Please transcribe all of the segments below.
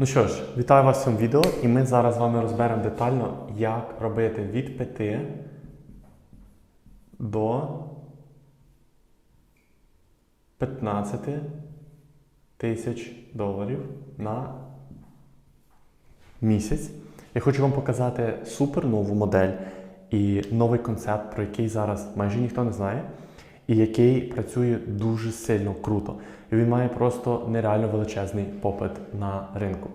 Ну що ж, вітаю вас в цьому відео, і ми зараз з вами розберемо детально, як робити від 5 до 15 тисяч доларів на місяць. Я хочу вам показати супер нову модель і новий концепт, про який зараз майже ніхто не знає, і який працює дуже сильно круто. І він має просто нереально величезний попит на ринку.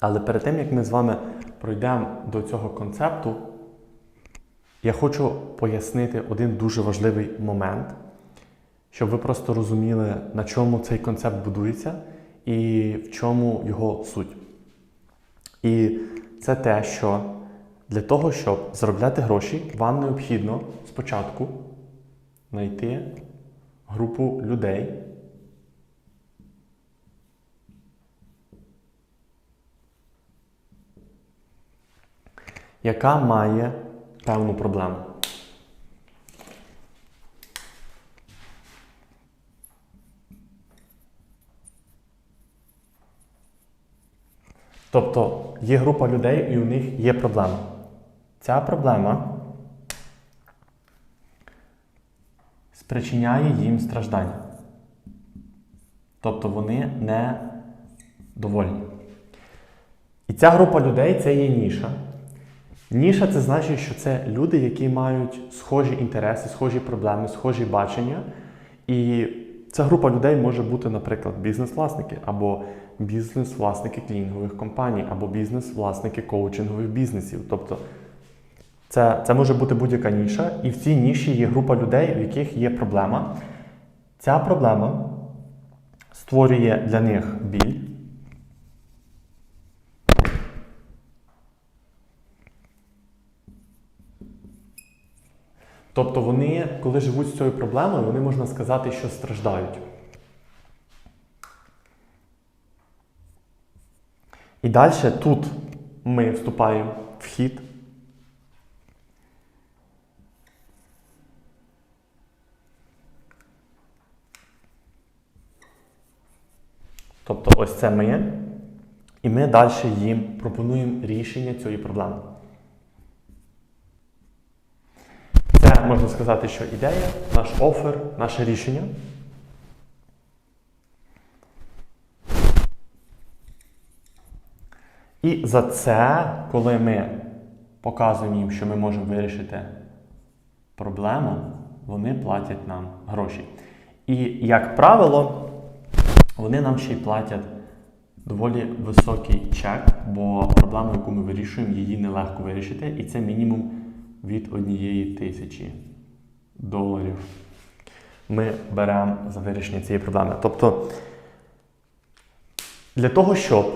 Але перед тим, як ми з вами пройдемо до цього концепту, я хочу пояснити один дуже важливий момент, щоб ви просто розуміли, на чому цей концепт будується і в чому його суть. І це те, що для того, щоб заробляти гроші, вам необхідно спочатку знайти групу людей, яка має певну проблему. Тобто є група людей і у них є проблема. Ця проблема спричиняє їм страждання. Тобто вони не довольні. І ця група людей це є ніша. Ніша це значить, що це люди, які мають схожі інтереси, схожі проблеми, схожі бачення. І ця група людей може бути, наприклад, бізнес-власники, або бізнес-власники клінінгових компаній, або бізнес-власники коучингових бізнесів. Тобто це, це може бути будь-яка ніша, і в цій ніші є група людей, в яких є проблема. Ця проблема створює для них біль. Тобто вони, коли живуть з цією проблемою, вони можна сказати, що страждають. І далі тут ми вступаємо в хід. Тобто ось це ми. І ми далі їм пропонуємо рішення цієї проблеми. Це можна сказати, що ідея, наш офер, наше рішення. І за це, коли ми показуємо їм, що ми можемо вирішити проблему, вони платять нам гроші. І, як правило, вони нам ще й платять доволі високий чек, бо проблему, яку ми вирішуємо, її нелегко вирішити, і це мінімум від однієї тисячі доларів. Ми беремо за вирішення цієї проблеми. Тобто, для того, щоб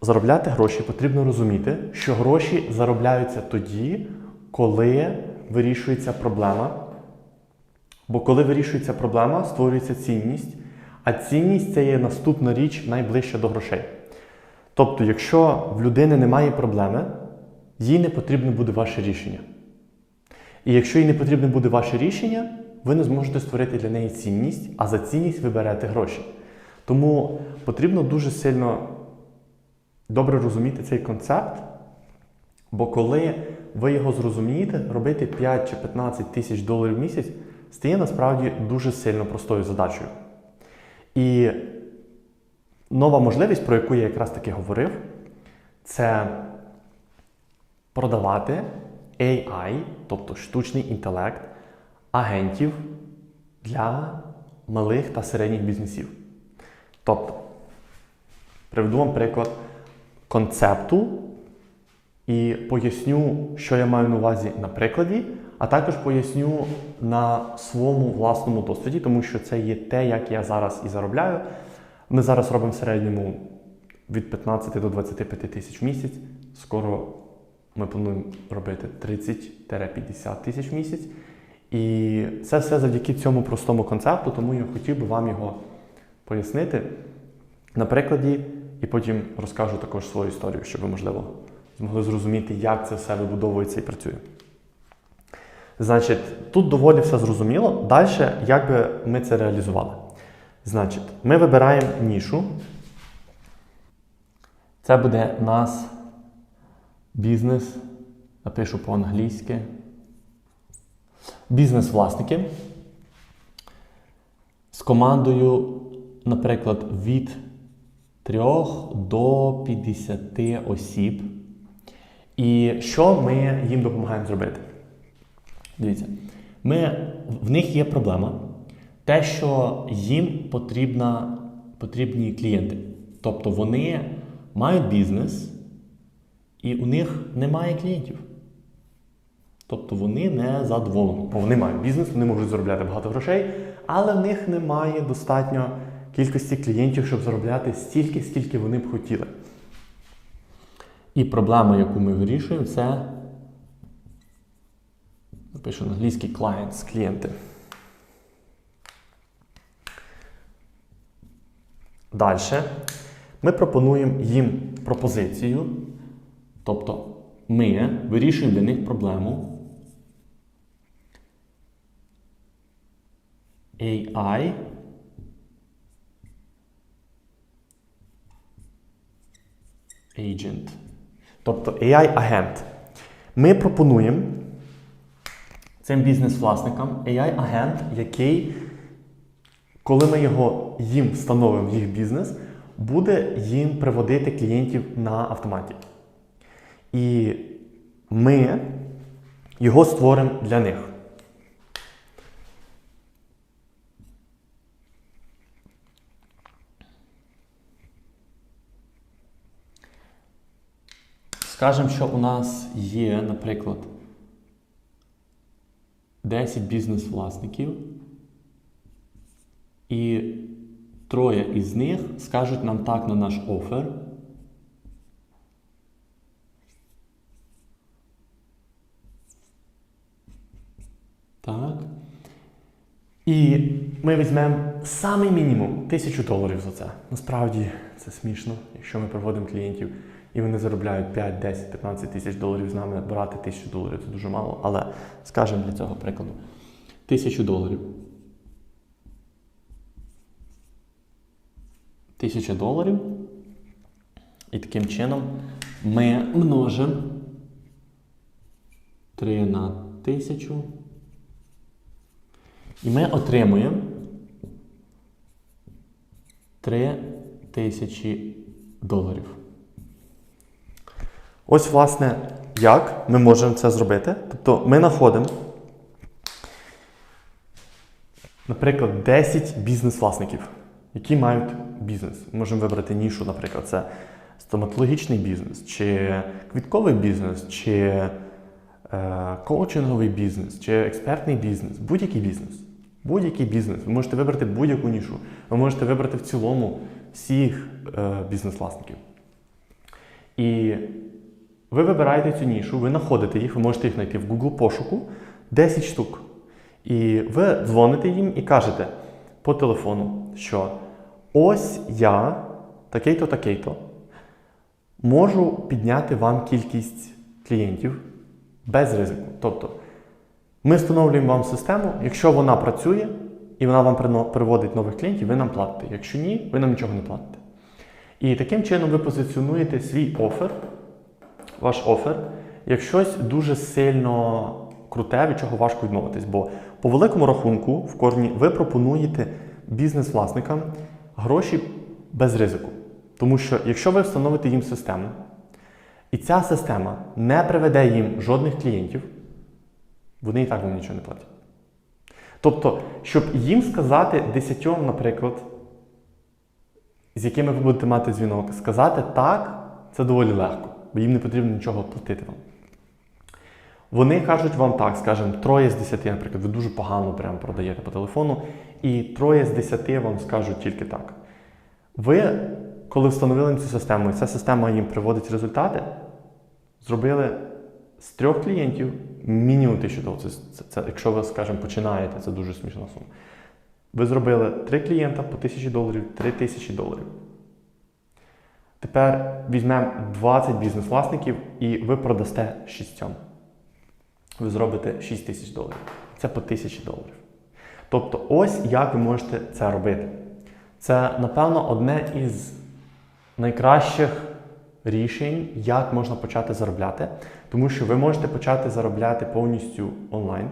заробляти гроші, потрібно розуміти, що гроші заробляються тоді, коли вирішується проблема. Бо коли вирішується проблема, створюється цінність, а цінність це є наступна річ найближча до грошей. Тобто, якщо в людини немає проблеми, їй не потрібно буде ваше рішення. І якщо їй не потрібне буде ваше рішення, ви не зможете створити для неї цінність, а за цінність ви берете гроші. Тому потрібно дуже сильно добре розуміти цей концепт, бо коли ви його зрозумієте, робити 5 чи 15 тисяч доларів в місяць стає насправді дуже сильно простою задачею. І нова можливість, про яку я якраз таки говорив, це продавати AI, тобто штучний інтелект, агентів для малих та середніх бізнесів. Тобто, приведу вам приклад концепту і поясню, що я маю на увазі на прикладі, а також поясню на своєму власному досвіді, тому що це є те, як я зараз і заробляю. Ми зараз робимо в середньому від 15 до 25 тисяч в місяць. Скоро ми плануємо робити 30-50 тисяч в місяць. І це все завдяки цьому простому концепту, тому я хотів би вам його пояснити на прикладі, і потім розкажу також свою історію, щоб ви, можливо, змогли зрозуміти, як це все вибудовується і працює. Значить, тут доволі все зрозуміло. Далі, як би ми це реалізували? Значить, ми вибираємо нішу. Це буде нас бізнес. Напишу по-англійськи. Бізнес-власники з командою, наприклад, від 3 до 50 осіб. І що ми їм допомагаємо зробити? Дивіться, ми, в них є проблема. Те, що їм потрібна, потрібні клієнти. Тобто вони мають бізнес, і у них немає клієнтів. Тобто вони не задоволені. Бо вони мають бізнес, вони можуть заробляти багато грошей, але в них немає достатньо кількості клієнтів, щоб заробляти стільки, скільки вони б хотіли. І проблема, яку ми вирішуємо, це напишу на англійський clients, клієнти. Далі ми пропонуємо їм пропозицію, тобто ми вирішуємо для них проблему AI Agent. Тобто AI-агент. Ми пропонуємо цим бізнес-власникам AI-агент, який, коли ми його їм встановимо в їх бізнес, буде їм приводити клієнтів на автоматі. І ми його створимо для них. Скажемо, що у нас є, наприклад, 10 бізнес-власників, і троє із них скажуть нам так на наш офер. Так. І ми візьмемо самий мінімум тисячу доларів за це. Насправді це смішно, якщо ми проводимо клієнтів і вони заробляють 5, 10, 15 тисяч доларів з нами, брати тисячу доларів це дуже мало. Але скажемо для цього прикладу. Тисячу доларів. Тисяча доларів. І таким чином ми множимо 3 на тисячу. І ми отримуємо 3 тисячі доларів. Ось, власне, як ми можемо це зробити. Тобто ми знаходимо, наприклад, 10 бізнес-власників, які мають бізнес. Ми можемо вибрати нішу, наприклад, це стоматологічний бізнес, чи квітковий бізнес, чи е, коучинговий бізнес, чи експертний бізнес, будь-який бізнес. Будь-який бізнес. Ви можете вибрати будь-яку нішу. Ви можете вибрати в цілому всіх е, бізнес-власників. І ви вибираєте цю нішу, ви знаходите їх, ви можете їх знайти в Google пошуку 10 штук. І ви дзвоните їм і кажете по телефону, що ось я, такий-то, такий-то, можу підняти вам кількість клієнтів без ризику. Тобто, ми встановлюємо вам систему, якщо вона працює і вона вам приводить нових клієнтів, ви нам платите. Якщо ні, ви нам нічого не платите. І таким чином ви позиціонуєте свій офер, ваш офер, як щось дуже сильно круте, від чого важко відмовитись. Бо по великому рахунку в корні ви пропонуєте бізнес-власникам гроші без ризику. Тому що якщо ви встановите їм систему, і ця система не приведе їм жодних клієнтів, вони і так вам нічого не платять. Тобто, щоб їм сказати десятьом, наприклад, з якими ви будете мати дзвінок, сказати так, це доволі легко, бо їм не потрібно нічого платити вам. Вони кажуть вам так, скажімо, троє з десяти, наприклад, ви дуже погано прямо продаєте по телефону, і троє з десяти вам скажуть тільки так. Ви, коли встановили цю систему, і ця система їм приводить результати, зробили з трьох клієнтів мінімум тисячу доларів. Це, це, це, якщо ви, скажімо, починаєте, це дуже смішна сума. Ви зробили три клієнта по тисячі доларів, три тисячі доларів. Тепер візьмемо 20 бізнес-власників і ви продасте шістьом. Ви зробите 6 тисяч доларів. Це по тисячі доларів. Тобто, ось як ви можете це робити. Це, напевно, одне із найкращих рішень, як можна почати заробляти, тому що ви можете почати заробляти повністю онлайн.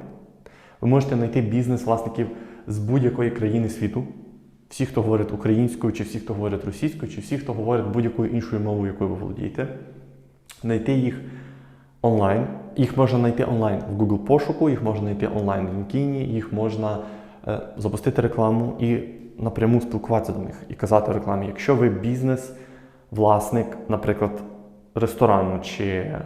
Ви можете знайти бізнес-власників з будь-якої країни світу. Всі, хто говорить українською, чи всі, хто говорить російською, чи всі, хто говорить будь-якою іншою мовою, якою ви володієте. Знайти їх онлайн. Їх можна знайти онлайн в Google пошуку, їх можна знайти онлайн в LinkedIn, їх можна е, запустити рекламу і напряму спілкуватися до них і казати в рекламі, якщо ви бізнес-власник, наприклад, ресторану чи е,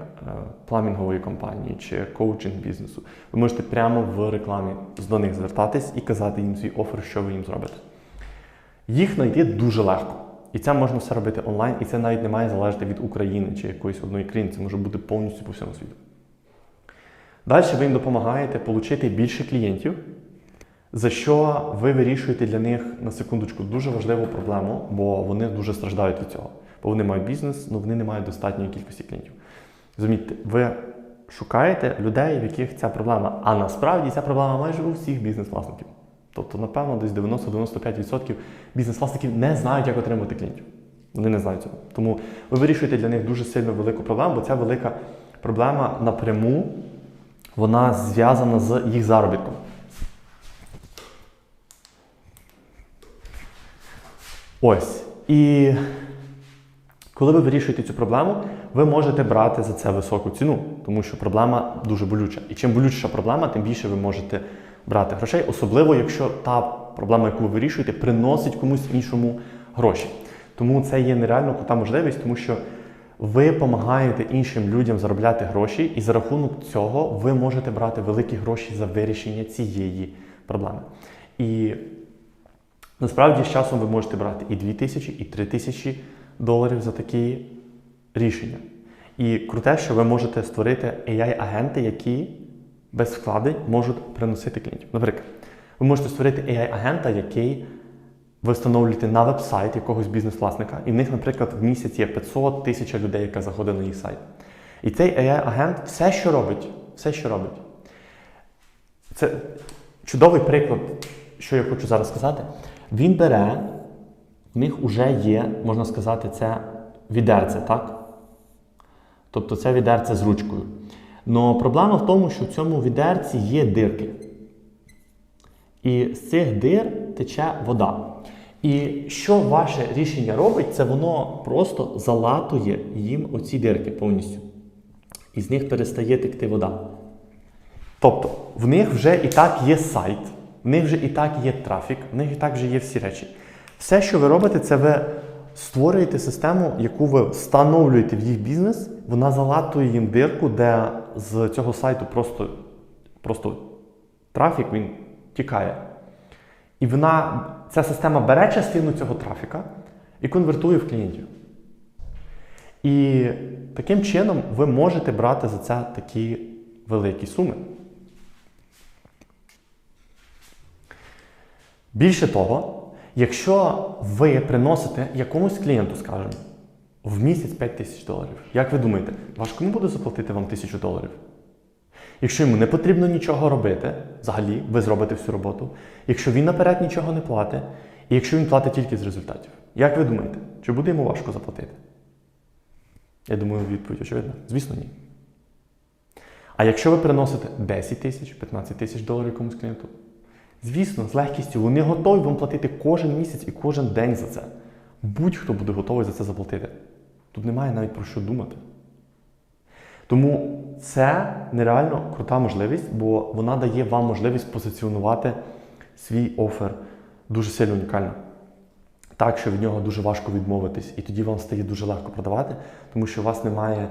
пламінгової компанії, чи коучинг бізнесу, ви можете прямо в рекламі до них звертатись і казати їм свій офер, що ви їм зробите. Їх знайти дуже легко. І це можна все робити онлайн, і це навіть не має залежати від України чи якоїсь одної країни, це може бути повністю по всьому світу. Далі ви їм допомагаєте отримати більше клієнтів, за що ви вирішуєте для них на секундочку дуже важливу проблему, бо вони дуже страждають від цього. Бо вони мають бізнес, але вони не мають достатньої кількості клієнтів. Розумієте, ви шукаєте людей, в яких ця проблема, а насправді ця проблема майже у всіх бізнес-власників. Тобто, напевно, десь 90-95% бізнес-власників не знають, як отримати клієнтів. Вони не знають цього. Тому ви вирішуєте для них дуже сильно велику проблему, бо ця велика проблема напряму вона зв'язана з їх заробітком. Ось. І коли ви вирішуєте цю проблему, ви можете брати за це високу ціну, тому що проблема дуже болюча. І чим болючіша проблема, тим більше ви можете брати грошей, особливо якщо та проблема, яку ви вирішуєте, приносить комусь іншому гроші. Тому це є нереально крута можливість, тому що ви допомагаєте іншим людям заробляти гроші, і за рахунок цього ви можете брати великі гроші за вирішення цієї проблеми. І насправді з часом ви можете брати і 2 тисячі, і 3 тисячі доларів за такі рішення. І круте, що ви можете створити AI-агенти, які без вкладень можуть приносити клієнтів. Наприклад, ви можете створити AI-агента, який ви встановлюєте на веб-сайт якогось бізнес-власника, і в них, наприклад, в місяць є 500 тисяч людей, яка заходить на їх сайт. І цей AI-агент все, що робить, все, що робить. Це чудовий приклад, що я хочу зараз сказати. Він бере, в них вже є, можна сказати, це відерце, так? Тобто це відерце з ручкою. Но проблема в тому, що в цьому відерці є дирки. І з цих дир тече вода. І що ваше рішення робить, це воно просто залатує їм оці дирки повністю. І з них перестає текти вода. Тобто, в них вже і так є сайт, в них вже і так є трафік, в них і так вже є всі речі. Все, що ви робите, це ви створюєте систему, яку ви встановлюєте в їх бізнес, вона залатує їм дирку, де з цього сайту просто, просто трафік він тікає. І вона, ця система бере частину цього трафіка і конвертує в клієнтів. І таким чином ви можете брати за це такі великі суми. Більше того, якщо ви приносите якомусь клієнту, скажімо, в місяць 5 тисяч доларів, як ви думаєте, важко йому буде заплатити вам тисячу доларів? Якщо йому не потрібно нічого робити, взагалі, ви зробите всю роботу, якщо він наперед нічого не платить, і якщо він платить тільки з результатів, як ви думаєте, чи буде йому важко заплатити? Я думаю, відповідь очевидна. Звісно, ні. А якщо ви приносите 10 тисяч, 15 тисяч доларів комусь клієнту, звісно, з легкістю вони готові вам платити кожен місяць і кожен день за це. Будь-хто буде готовий за це заплатити. Тут немає навіть про що думати. Тому це нереально крута можливість, бо вона дає вам можливість позиціонувати свій офер дуже сильно унікально. Так, що від нього дуже важко відмовитись, і тоді вам стає дуже легко продавати, тому що у вас немає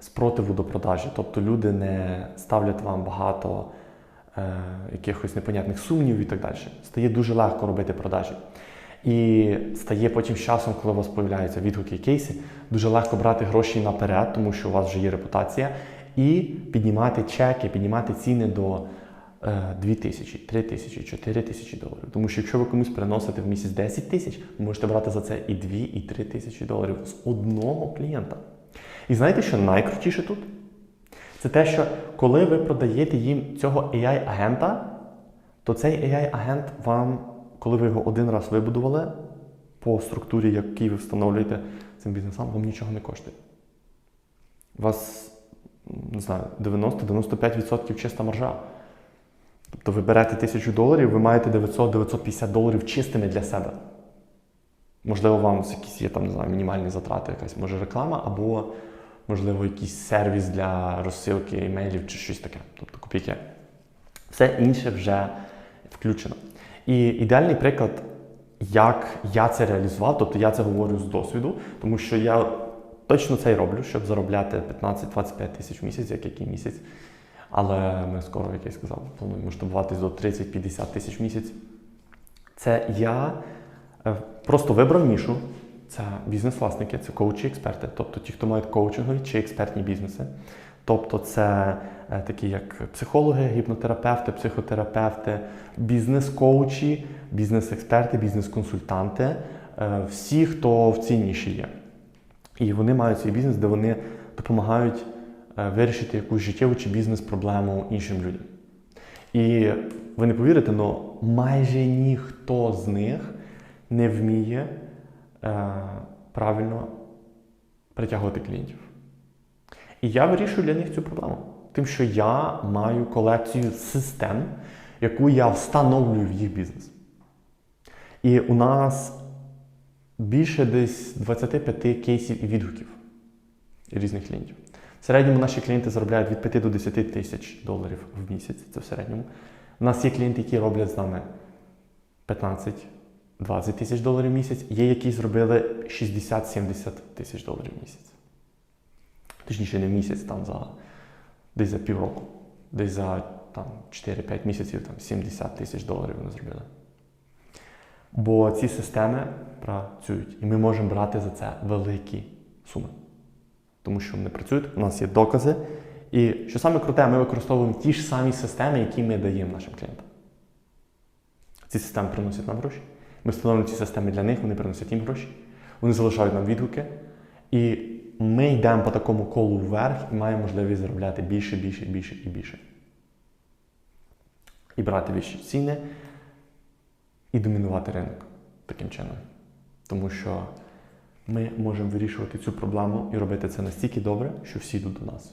спротиву до продажі. Тобто люди не ставлять вам багато е, якихось непонятних сумнівів і так далі. Стає дуже легко робити продажі. І стає потім з часом, коли у вас з'являються відгуки і кейси, дуже легко брати гроші наперед, тому що у вас вже є репутація, і піднімати чеки, піднімати ціни до 2 тисячі, 3 тисячі, 4 тисячі доларів. Тому що якщо ви комусь приносите в місяць 10 тисяч, ви можете брати за це і 2, і 3 тисячі доларів з одного клієнта. І знаєте, що найкрутіше тут? Це те, що коли ви продаєте їм цього AI-агента, то цей AI-агент вам, коли ви його один раз вибудували по структурі, якій ви встановлюєте цим бізнесам, вам нічого не коштує. у вас не знаю, 90-95% чиста маржа. Тобто ви берете тисячу доларів, ви маєте 900-950 доларів чистими для себе. Можливо, вам якісь є там, не знаю, мінімальні затрати, якась може реклама, або, можливо, якийсь сервіс для розсилки емейлів чи щось таке. Тобто копійки. Все інше вже включено. І ідеальний приклад, як я це реалізував, тобто я це говорю з досвіду, тому що я точно це й роблю, щоб заробляти 15-25 тисяч в місяць, як який місяць. Але ми скоро, як я сказав, плануємо масштабуватись до 30-50 тисяч в місяць. Це я е, просто вибрав нішу. Це бізнес-власники, це коучі, експерти, тобто ті, хто мають коучингові чи експертні бізнеси. Тобто це е, такі як психологи, гіпнотерапевти, психотерапевти, бізнес-коучі, бізнес-експерти, бізнес-консультанти, е, всі, хто в цій ніші є. І вони мають свій бізнес, де вони допомагають е, вирішити якусь життєву чи бізнес-проблему іншим людям. І ви не повірите, але майже ніхто з них не вміє правильно притягувати клієнтів. І я вирішую для них цю проблему. Тим, що я маю колекцію систем, яку я встановлюю в їх бізнес. І у нас більше десь 25 кейсів і відгуків різних клієнтів. В середньому наші клієнти заробляють від 5 до 10 тисяч доларів в місяць. Це в середньому. У нас є клієнти, які роблять з нами 15-20 тисяч доларів в місяць. Є, які зробили 60-70 тисяч доларів в місяць. Точніше, не в місяць, там за десь за півроку, десь за там, 4-5 місяців там, 70 тисяч доларів вони зробили. Бо ці системи працюють, і ми можемо брати за це великі суми. Тому що вони працюють, у нас є докази. І що саме круте, ми використовуємо ті ж самі системи, які ми даємо нашим клієнтам. Ці системи приносять нам гроші. Ми встановлюємо ці системи для них, вони приносять їм гроші, вони залишають нам відгуки. І ми йдемо по такому колу вверх і маємо можливість заробляти більше, більше, більше і більше. І брати вищі ціни, і домінувати ринок таким чином. Тому що ми можемо вирішувати цю проблему і робити це настільки добре, що всі йдуть до нас.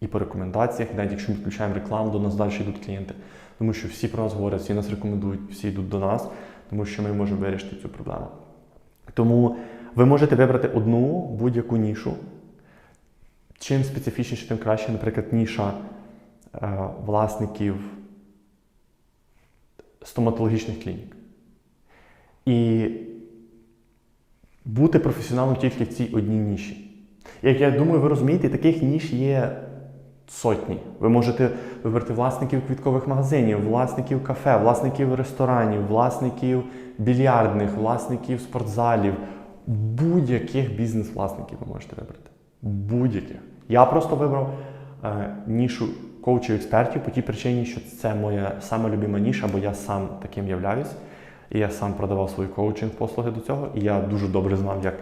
І по рекомендаціях, навіть якщо ми включаємо рекламу, до нас далі йдуть клієнти. Тому що всі про нас говорять, всі нас рекомендують, всі йдуть до нас, тому що ми можемо вирішити цю проблему. Тому ви можете вибрати одну будь-яку нішу. Чим специфічніше, тим краще, наприклад, ніша е, власників стоматологічних клінік. І бути професіоналом тільки в цій одній ніші. Як я думаю, ви розумієте, таких ніж є сотні. Ви можете вибрати власників квіткових магазинів, власників кафе, власників ресторанів, власників більярдних, власників спортзалів, будь-яких бізнес-власників ви можете вибрати. Будь-яких. Я просто вибрав е, нішу коучів експертів по тій причині, що це моя сама любима ніша, бо я сам таким являюсь. І я сам продавав свої коучинг-послуги до цього, і я дуже добре знав, як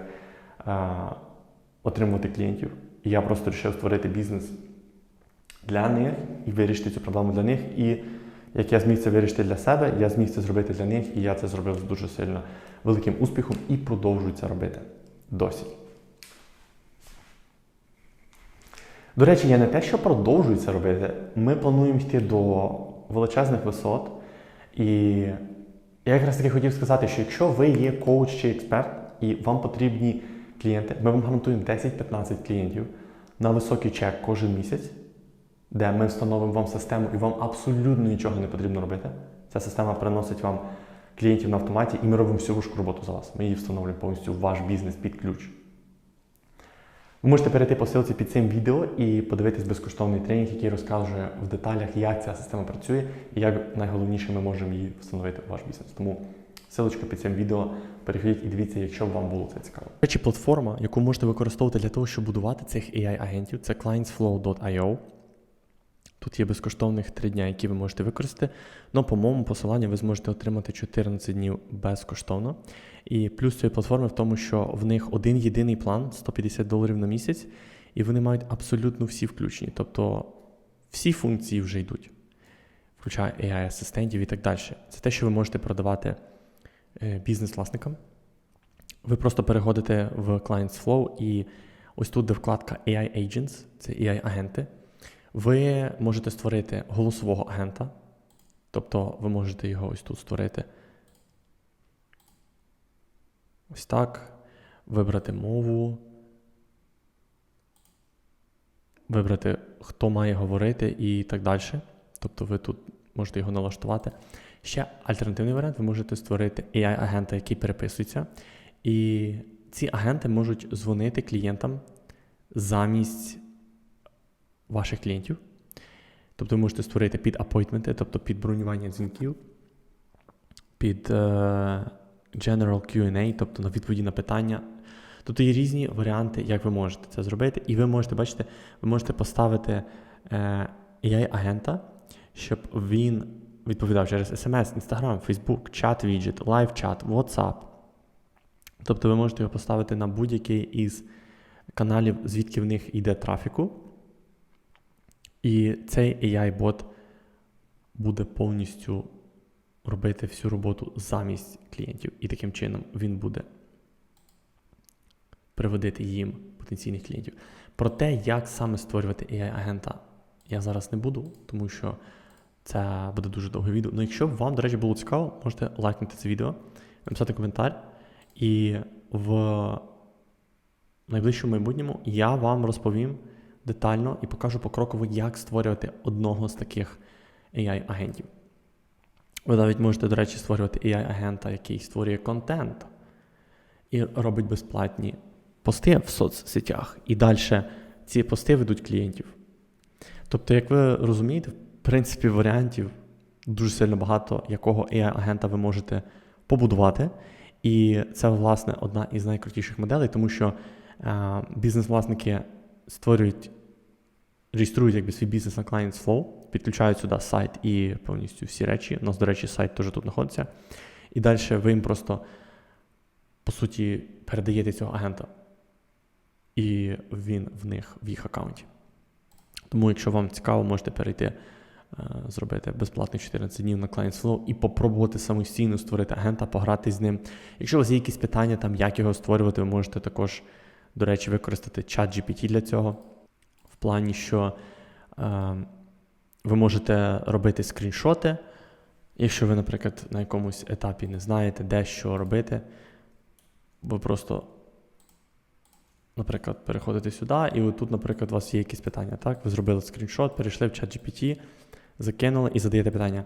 е, отримувати клієнтів. І я просто вирішив створити бізнес для них і вирішити цю проблему для них. І як я зміг це вирішити для себе, я зміг це зробити для них, і я це зробив з дуже сильно великим успіхом і продовжую це робити досі. До речі, я не те, що продовжую це робити. Ми плануємо йти до величезних висот. І я якраз таки хотів сказати, що якщо ви є коуч чи експерт, і вам потрібні клієнти, ми вам гарантуємо 10-15 клієнтів на високий чек кожен місяць, де ми встановимо вам систему і вам абсолютно нічого не потрібно робити. Ця система приносить вам клієнтів на автоматі, і ми робимо всю важку роботу за вас. Ми її встановлюємо повністю в ваш бізнес під ключ. Ви можете перейти по ссылці під цим відео і подивитись безкоштовний тренінг, який розкаже в деталях, як ця система працює і як найголовніше ми можемо її встановити у ваш бізнес. Тому ссылочка під цим відео. Переходіть і дивіться, якщо вам було це цікаво. Речі, платформа, яку можете використовувати для того, щоб будувати цих AI-агентів, це clientsflow.io. Тут є безкоштовних 3 дня, які ви можете використати. Ну, по моєму посиланню ви зможете отримати 14 днів безкоштовно. І плюс цієї платформи в тому, що в них один єдиний план 150 доларів на місяць, і вони мають абсолютно всі включені. Тобто всі функції вже йдуть, включає AI-асистентів і так далі. Це те, що ви можете продавати е, бізнес-власникам. Ви просто переходите в Clients Flow і ось тут, де вкладка AI Agents, це AI-агенти, ви можете створити голосового агента. Тобто ви можете його ось тут створити. Ось так. Вибрати мову. Вибрати, хто має говорити і так далі. Тобто ви тут можете його налаштувати. Ще альтернативний варіант, ви можете створити AI-агента, який переписується. І ці агенти можуть дзвонити клієнтам замість ваших клієнтів. Тобто ви можете створити під апойтменти, тобто під бронювання дзвінків, під е, General QA, тобто на відповіді на питання. Тобто є різні варіанти, як ви можете це зробити. І ви можете, бачите, ви можете поставити е, AI-агента, щоб він відповідав через SMS, Instagram, Facebook, чат віджит, лайв-чат, WhatsApp. Тобто ви можете його поставити на будь-який із каналів, звідки в них йде трафіку. І цей AI-бот буде повністю робити всю роботу замість клієнтів. І таким чином він буде приводити їм потенційних клієнтів. Про те, як саме створювати AI-агента, я зараз не буду, тому що це буде дуже довге відео. Ну, якщо вам, до речі, було цікаво, можете лайкнути це відео, написати коментар. І в найближчому майбутньому я вам розповім детально і покажу покроково, як створювати одного з таких AI-агентів. Ви навіть можете, до речі, створювати AI-агента, який створює контент і робить безплатні пости в соцсетях. І далі ці пости ведуть клієнтів. Тобто, як ви розумієте, в принципі, варіантів дуже сильно багато, якого AI-агента ви можете побудувати. І це, власне, одна із найкрутіших моделей, тому що е, бізнес-власники створюють, реєструють якби свій бізнес на Clients Flow, підключають сюди сайт і повністю всі речі. У нас, до речі, сайт теж тут знаходиться. І далі ви їм просто, по суті, передаєте цього агента. І він в них в їх аккаунті. Тому, якщо вам цікаво, можете перейти, е, зробити безплатних 14 днів на Client Flow і попробувати самостійно створити агента, пограти з ним. Якщо у вас є якісь питання, там, як його створювати, ви можете також, до речі, використати чат GPT для цього. В плані, що е, ви можете робити скріншоти. Якщо ви, наприклад, на якомусь етапі не знаєте, де що робити, ви просто наприклад, переходите сюди, і отут, наприклад, у вас є якісь питання. Так? Ви зробили скріншот, перейшли в чат GPT, закинули і задаєте питання.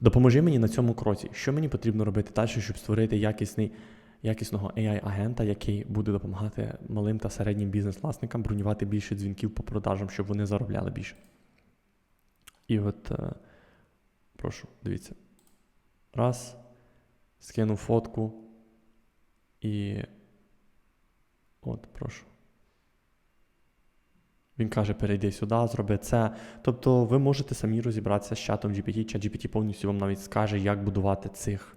Допоможи мені на цьому кроці. Що мені потрібно робити далі, щоб створити якісний, якісного AI-агента, який буде допомагати малим та середнім бізнес-власникам бронювати більше дзвінків по продажам, щоб вони заробляли більше. І от, е, прошу, дивіться. Раз, скинув фотку і От, прошу. Він каже, перейди сюди, зроби це. Тобто ви можете самі розібратися з чатом GPT. Чат GPT повністю вам навіть скаже, як будувати цих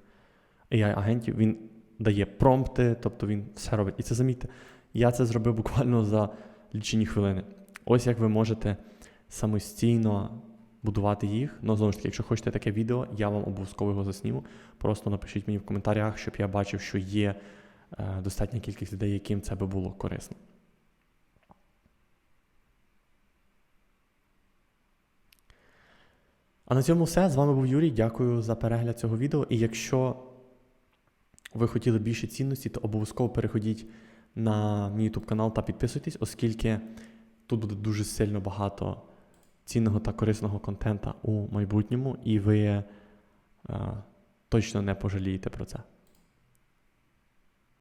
AI-агентів. Він дає промпти, тобто він все робить. І це замітьте, я це зробив буквально за лічені хвилини. Ось як ви можете самостійно будувати їх. Ну, знову ж таки, якщо хочете таке відео, я вам обов'язково його засніму. Просто напишіть мені в коментарях, щоб я бачив, що є. Е, достатня кількість людей, яким це би було корисно. А на цьому все. З вами був Юрій. Дякую за перегляд цього відео. І якщо ви хотіли більше цінності, то обов'язково переходіть на мій YouTube канал та підписуйтесь, оскільки тут буде дуже сильно багато цінного та корисного контента у майбутньому, і ви е, точно не пожалієте про це.